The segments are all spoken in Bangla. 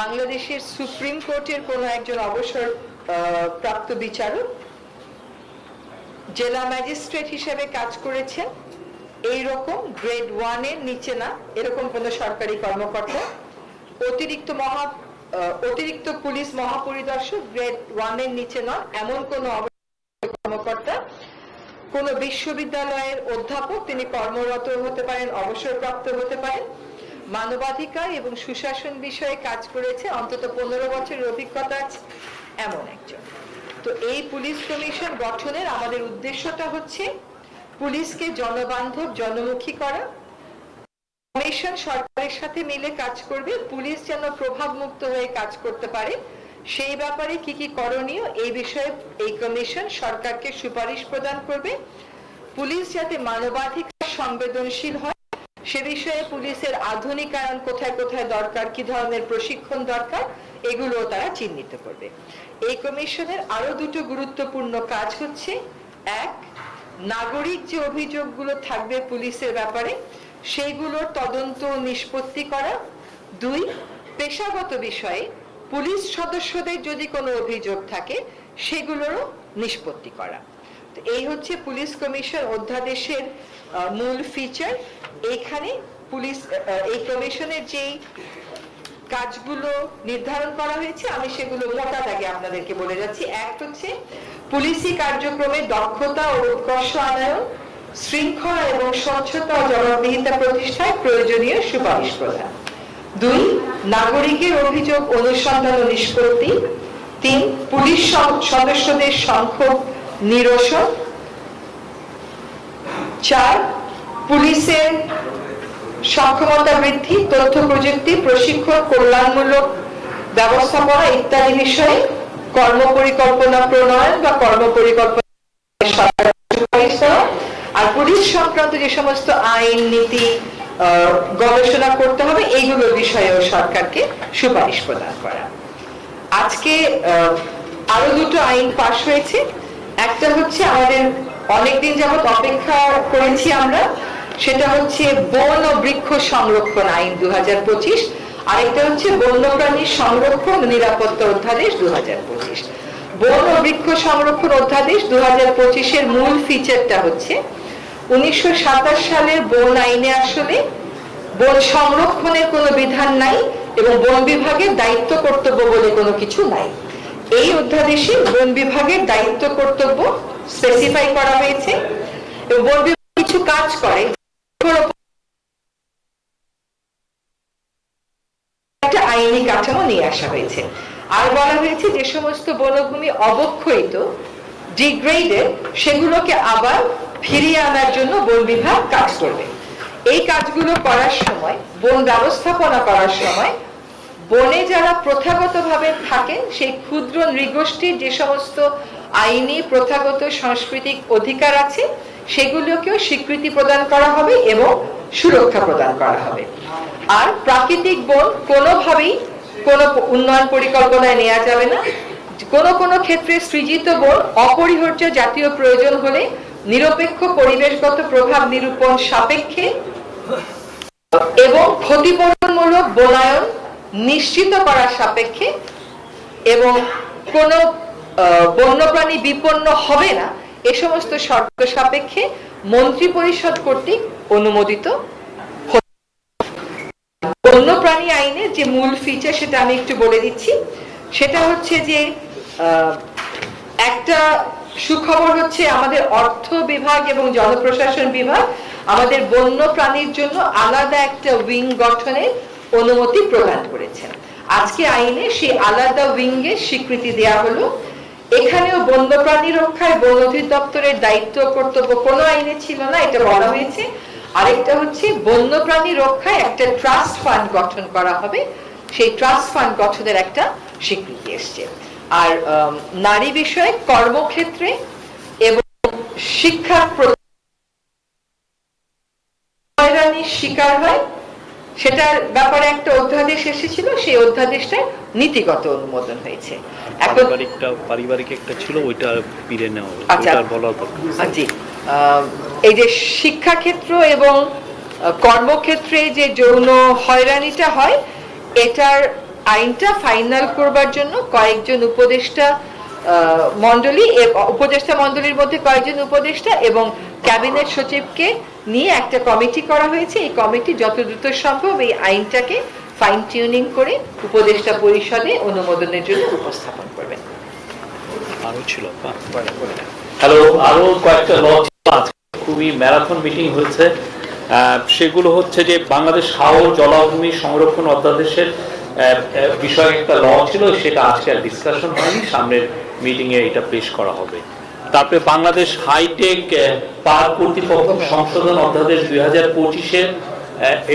বাংলাদেশের সুপ্রিম কোর্টের কোনো একজন অবসর প্রাপ্ত বিচারক জেলা ম্যাজিস্ট্রেট হিসেবে কাজ করেছেন। এই রকম গ্রেড ওয়ানের নিচে না, এরকম কোনো সরকারি কর্মকর্তা। অতিরিক্ত মহা অতিরিক্ত পুলিশ মহাপরিদর্শক গ্রেড ওয়ানের নিচে নন, এমন কোনো কর্মকর্তা। কোন বিশ্ববিদ্যালয়ের অধ্যাপক, তিনি কর্মরত হতে পারেন, অবসরপ্রাপ্ত হতে পারেন। মানবাধিকার এবং সুশাসন বিষয়ে কাজ করেছে অন্তত পনেরো বছরের অভিজ্ঞতা আছে, এমন একজন। তো এই পুলিশ কমিশন গঠনের আমাদের উদ্দেশ্যটা হচ্ছে পুলিশকে জনবান্ধব, জনমুখী করা। কমিশন সরকারের সাথে মিলে কাজ করবে, পুলিশ যেন প্রভাব মুক্ত হয়ে কাজ করতে পারে। সেই ব্যাপারে কি কি করণীয় এই বিষয়ে এই কমিশন সরকারকে সুপারিশ প্রদান করবে। পুলিশ যাতে মানবাধিকার সংবেদনশীল হয় সে বিষয়ে পুলিশের আধুনিকায়ন কোথায় কোথায় দরকার, কি ধরনের প্রশিক্ষণ দরকার এগুলো তারা চিহ্নিত করবে। এই কমিশনের আরও দুটো গুরুত্বপূর্ণ কাজ হচ্ছে, এক, নাগরিক যে অভিযোগগুলো থাকবে পুলিশের ব্যাপারে, সেইগুলোর তদন্ত নিষ্পত্তি করা। দুই, পেশাগত বিষয়ে পুলিশ সদস্যদের যদি কোনো অভিযোগ থাকে, সেগুলোরও নিষ্পত্তি করা। এই হচ্ছে পুলিশ কমিশন অধ্যাদেশের মূল ফিচার এইখানে পুলিশ এই কমিশনের যেই কাজগুলো নির্ধারণ করা হয়েছে, আমি সেগুলো মোটা দাগে আপনাদেরকে বলে যাচ্ছি। এক হচ্ছে পুলিশি কার্যক্রমে দক্ষতা ও উৎকর্ষ আনায়ন, শৃঙ্খলা এবং স্বচ্ছতা ও জবাবদিহিতা প্রতিষ্ঠায় প্রয়োজনীয় সুপারিশ প্রদান। দুই, নাগরিকের অভিযোগ অনুসন্ধান ও নিষ্পত্তি। তিন, পুলিশ সদস্যদের সংখ্যক নিরসন। চার পুলিশের সক্ষমতা বৃদ্ধি, তথ্য প্রযুক্তি, প্রশিক্ষণ, কল্যাণমূলক ব্যবস্থাপনা ইত্যাদি বিষয়ে কর্মপরিকল্পনা প্রণয়ন বা সরকারের আর পুলিশ সংক্রান্ত যে সমস্ত আইন, নীতি গবেষণা করতে হবে, এইগুলো বিষয়েও সরকারকে সুপারিশ প্রদান করা। আজকে আরও দুটো আইন পাশ হয়েছে। একটা হচ্ছে আমাদের অনেকদিন যাবত অপেক্ষা করেছি আমরা। সেটা হচ্ছে বন ও বৃক্ষ সংরক্ষণ আইন দু হাজার পঁচিশ। আরেকটা হচ্ছে বন্যপ্রাণী সংরক্ষণ নিরাপত্তা অধ্যাদেশ দু হাজার পঁচিশ। বন ও বৃক্ষ সংরক্ষণ অধ্যাদেশ দু হাজার পঁচিশের মূল ফিচারটা হচ্ছে উনিশশো সাতাশ সালের বন আইনে আসলে বন সংরক্ষণের কোনো বিধান নাই এবং বন বিভাগের দায়িত্ব কর্তব্য বলে কোনো কিছু নাই। এই অধ্যাদেশে বন বিভাগের দায়িত্ব কর্তব্য স্পেসিফাই করা হয়েছে কিছু কাজ করে একটা আইনি কাঠামো নিয়ে আসা হয়েছে। আর বলা হয়েছে যে সমস্ত বনভূমি অবক্ষয়িত ডিগ্রেডেড সেগুলোকে আবার ফিরিয়ে আনার জন্য বন বিভাগ কাজ করবে। এই কাজগুলো করার সময়, বন ব্যবস্থাপনা করার সময়, বনে যারা প্রথাগতভাবে থাকেন সেই ক্ষুদ্র নৃগোষ্ঠীর যে সমস্ত আইনি, প্রথাগত সাংস্কৃতিক অধিকার আছে, সেগুলোকেও স্বীকৃতি প্রদান করা হবে এবং সুরক্ষা প্রদান করা হবে। আর প্রাকৃতিক বন কোনোভাবেই কোনো উন্নয়ন পরিকল্পনায় নেওয়া যাবে না। কোনো কোনো ক্ষেত্রে সৃজিত বন অপরিহার্য জাতীয় প্রয়োজন হলে নিরপেক্ষ পরিবেশগত প্রভাব নিরূপণ সাপেক্ষে এবং ক্ষতিপূরণমূলক বনায়ন নিশ্চিত করার সাপেক্ষে এবং কোনো বন্যপ্রাণী বিপন্ন হবে না, এ সমস্ত শর্ত সাপেক্ষে মন্ত্রী পরিষদ কর্তৃক অনুমোদিত বন্যপ্রাণী আইনের যে মূল ফিচার সেটা আমি একটু বলে দিচ্ছি, সেটা হচ্ছে যে একটা সুখবর হচ্ছে আমাদের অর্থ বিভাগ এবং জনপ্রশাসন বিভাগ আমাদের বন্য প্রাণীর জন্য আলাদা একটা উইং গঠনের অনুমতি প্রদান করেছেন আজকে আইনে সেই আলাদা উইং এর স্বীকৃতি দেওয়া হলো এখানেও বন্যপ্রাণী রক্ষায় বন অধিদপ্তরের দায়িত্ব কর্তব্য কোনো আইনে ছিল না, এটা বলা হয়েছে। আরেকটা হচ্ছে, বন্যপ্রাণী রক্ষায় একটা ট্রাস্ট ফান্ড গঠন করা হবে। সেই ট্রাস্ট ফান্ড গঠনের একটা স্বীকৃতি এসছে। আর নারী বিষয়ে কর্মক্ষেত্রে এবং শিক্ষার শিকার হয় সেটার ব্যাপারে একটা অধ্যাদেশ এসেছিল সেই অধ্যাদেশটা নীতিগত অনুমোদন হয়েছে। এখন পারিবারিক একটা ছিল ওইটা ফিরে নেওয়া আচ্ছা। জি। এই যে শিক্ষাক্ষেত্র এবং কর্মক্ষেত্রে যে যৌন হয়রানিটা হয় এটার আইনটা ফাইনাল করবার জন্য কয়েকজন উপদেষ্টা আহ, মণ্ডলী উপদেষ্টা মণ্ডলীর মধ্যে কয়েকজন উপদেষ্টা এবং ক্যাবিনেট সচিবকে নিয়ে একটা কমিটি করা হয়েছে। এই কমিটি যত দ্রুত সম্ভব এই আইনটাকে ফাইন টিউনিং করে উপদেষ্টা পরিষদে অনুমোদনের জন্য উপস্থাপন করবেন। ছিল। হ্যালো আরও কয়েকটা ল খুবই ম্যারাথন মিটিং হয়েছে। আহ, সেগুলো হচ্ছে যে বাংলাদেশ হাওর জলাভূমি সংরক্ষণ অধ্যাদেশের বিষয়ে একটা ল ছিল সেটা আজকে আর ডিসকাশন হয়নি। সামনের মিটিং এ এটা পেশ করা হবে। তারপরে বাংলাদেশ হাইটেক পার্ক কর্তৃপক্ষ সংশোধন অধ্যাদেশ দুই হাজার পঁচিশের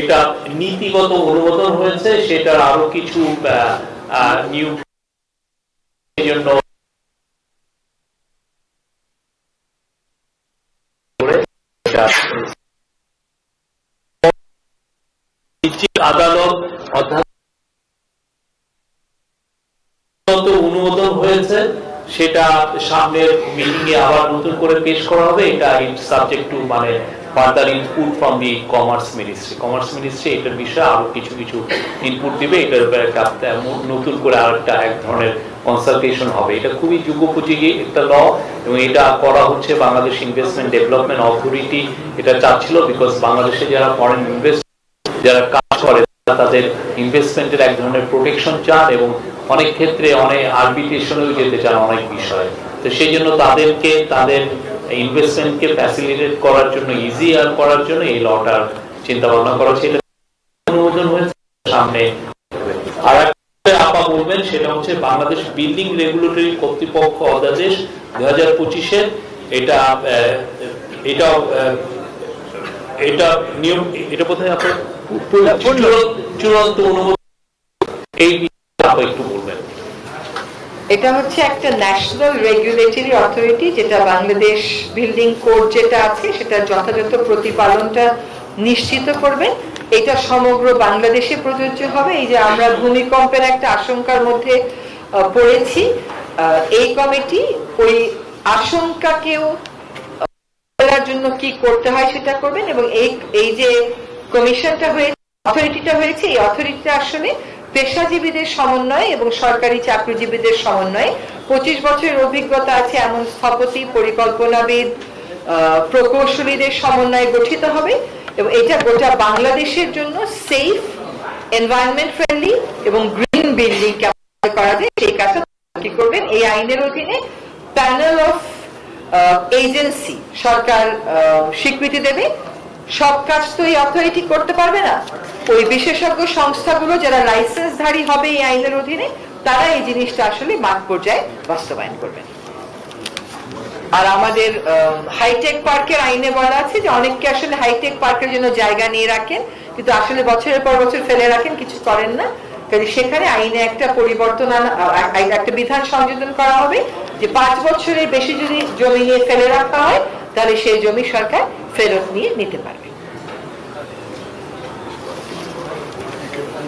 এটা নীতিগত অনুমোদন হয়েছে, সেটার আরও কিছু নিউ জন্য আদালত অধ্যাদেশ সেটা সামনের মিটিং এ আবার নতুন করে পেশ করা হবে। এটা সাবজেক্ট টু মানে further input from the commerce ministry commerce ministry এটার বিষয়ে আরও কিছু কিছু ইনপুট দিবে। এটার ব্যাপারে একটা নতুন করে আর একটা এক ধরনের কনসালটেশন হবে। এটা খুবই যুগোপযোগী একটা ল এবং এটা করা হচ্ছে বাংলাদেশ ইনভেস্টমেন্ট ডেভেলপমেন্ট অথরিটি এটা চাচ্ছিল বিকজ বাংলাদেশে যারা ফরেন ইনভেস্ট যারা কাজ করে, তাদের ইনভেস্টমেন্টের এক ধরনের প্রোটেকশন চান এবং অনেক ক্ষেত্রে অনেক আরবিট্রেশনেও যেতে চান অনেক বিষয়ে। তো সেই জন্য তাদেরকে তাদের ইনভেস্টমেন্টকে ফ্যাসিলিটেট করার জন্য ইজি আর করার জন্য এই লটার চিন্তা ভাবনা করা ছিল। অনুমোদন হয়েছে সামনে আর আপা বলবেন সেটা হচ্ছে বাংলাদেশ বিল্ডিং রেগুলেটরি কর্তৃপক্ষ অধ্যাদেশ দুই হাজার পঁচিশের এটা এটা এটা নিয়ম এটা বোধহয় আপনার চূড়ান্ত- চূড়ান্ত অনুমোদন। এই একটু বলবেন। এটা হচ্ছে একটা ন্যাশনাল রেগুলেটরি অথরিটি যেটা বাংলাদেশ বিল্ডিং কোড যেটা আছে, সেটা যথাযথ প্রতিপালনটা নিশ্চিত করবে। এটা সমগ্র বাংলাদেশে প্রযোজ্য হবে। এই যে আমরা ভূমিকম্পের একটা আশঙ্কার মধ্যে পড়েছি এই কমিটি ওই আশঙ্কাকেও জন্য কি করতে হয় সেটা করবেন এবং এই এই যে কমিশনটা হয়েছে অথরিটিটা হয়েছে, এই অথরিটিটা আসলে পেশাজীবীদের সমন্বয়ে এবং সরকারি চাকরিজীবীদের সমন্বয়ে পঁচিশ বছরের অভিজ্ঞতা আছে এমন স্থপতি, পরিকল্পনাবিদ প্রকৌশলীদের সমন্বয়ে গঠিত হবে এবং এটা গোটা বাংলাদেশের জন্য সেফ এনভায়রনমেন্ট ফ্রেন্ডলি এবং গ্রিন বিল্ডিং কেমন করা যায়। সেই কাজটা করবেন? এই আইনের অধীনে প্যানেল অফ এজেন্সি সরকার স্বীকৃতি দেবে। সব কাজ তো এই অথরিটি করতে পারবে না। ওই বিশেষজ্ঞ সংস্থাগুলো যারা লাইসেন্সধারী হবে এই আইনের অধীনে, তারা এই জিনিসটা আসলে মাঠ পর্যায়ে বাস্তবায়ন করবেন আর আমাদের হাইটেক পার্কের আইনে বলা আছে যে অনেককে আসলে হাইটেক পার্কের জন্য জায়গা নিয়ে রাখেন, কিন্তু আসলে বছরের পর বছর ফেলে রাখেন, কিছু করেন না। কাজে সেখানে আইনে একটা পরিবর্তন একটা বিধান সংযোজন করা হবে যে পাঁচ বছরের বেশি যদি জমি নিয়ে ফেলে রাখা হয়, তাহলে সেই জমি সরকার ফেরত নিয়ে নিতে পারবে কোশ্চেন আগামীকাল বেগম খালেদা জিয়া মধ্যরাতে কিংবা সকালে লন্ডন যেতে পারে সেই বিষয়ে সরকার থেকে কোনো সহযোগিতা চেয়েছে কিনা সরকার একটু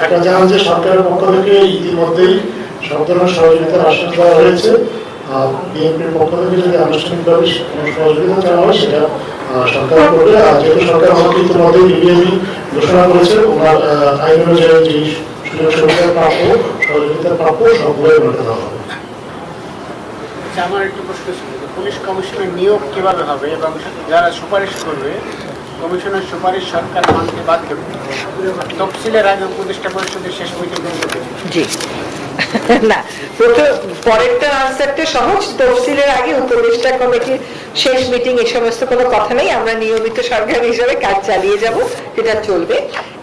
একটা জানান যে সরকারের পক্ষ থেকে ইতিমধ্যেই সব ধরনের সহযোগিতার আশ্বাস দেওয়া হয়েছে। আর বিএনপির পক্ষ থেকে যদি আনুষ্ঠানিকভাবে সহযোগিতা চাওয়া হয় সেটা আহ, সরকার করবে। আর যেহেতু সরকার আমাকে ইতিমধ্যেই বিবিএমি ঘোষণা করেছে ওনার আইন অনুযায়ী যে আচ্ছা, উপদেষ্টা শেষ মিটিং কমিটির শেষ মিটিং এই সমস্ত কোনো কথা নেই। আমরা নিয়মিত সরকার হিসাবে কাজ চালিয়ে যাব যেটা চলবে।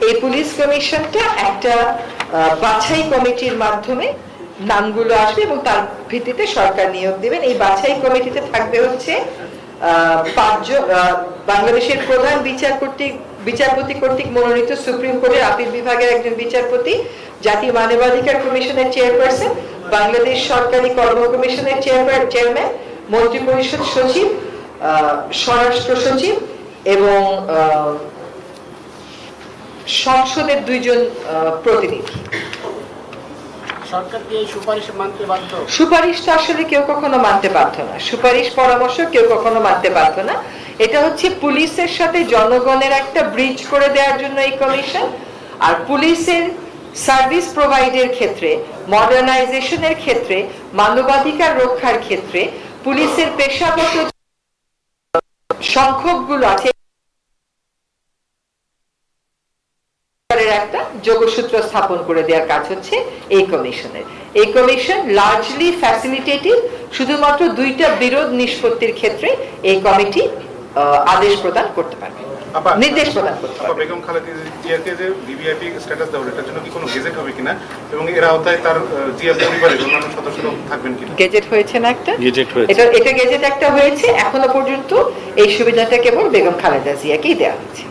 এই পুলিশ কমিশনটা একটা বাছাই কমিটির মাধ্যমে নামগুলো আসবে এবং তার ভিত্তিতে সরকার নিয়োগ দেবেন। এই বাছাই কমিটিতে থাকবে হচ্ছে পাঁচজন বাংলাদেশের প্রধান বিচার কর্তৃক বিচারপতি কর্তৃক মনোনীত সুপ্রিম কোর্টের আপিল বিভাগের একজন বিচারপতি, জাতীয় মানবাধিকার কমিশনের চেয়ারপারসন, বাংলাদেশ সরকারি কর্ম কমিশনের চেয়ারম্যান চেয়ারম্যান মন্ত্রিপরিষদ সচিব স্বরাষ্ট্র সচিব এবং সংসদের দুইজন প্রতিনিধি। সুপারিশ আসলে কেউ কখনো মানতে বাধ্য না। সুপারিশ পরামর্শ কেউ কখনো মানতে বাধ্য না। এটা হচ্ছে পুলিশের সাথে জনগণের একটা ব্রিজ করে দেওয়ার জন্য এই কমিশন আর পুলিশের সার্ভিস প্রোভাইডের ক্ষেত্রে মডার্নাইজেশনের ক্ষেত্রে মানবাধিকার রক্ষার ক্ষেত্রে পুলিশের পেশাগত সংখ্যকগুলো আছে। সরকারের একটা যোগসূত্র স্থাপন করে দেওয়ার কাজ হচ্ছে এই কমিশনের। এই কমিশন লার্জলি ফ্যাসিলিটেটিভ শুধুমাত্র দুইটা বিরোধ নিষ্পত্তির ক্ষেত্রে এই কমিটি আদেশ প্রদান করতে পারবে। নির্দেশ প্রদান করতে পারবে। বেগম খালেদা জিয়াকে যে ভিভিআইপি স্ট্যাটাস দেওয়া এটার জন্য কি কোনো গেজেট হবে কিনা? এবং এর আওতায় তার জিয়া পরিবারের অন্যান্য সদস্যরা থাকবেন কিনা? গেজেট হয়েছে না একটা? গেজেট হয়েছে। এটা এটা গেজেট একটা হয়েছে এখনও পর্যন্ত এই সুবিধাটা কেবল বেগম খালেদা জিয়াকেই দেওয়া হয়েছে।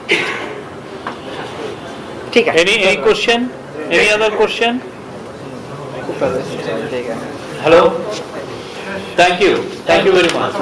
any any question? Any other question? Hello? Thank you. Thank you very much.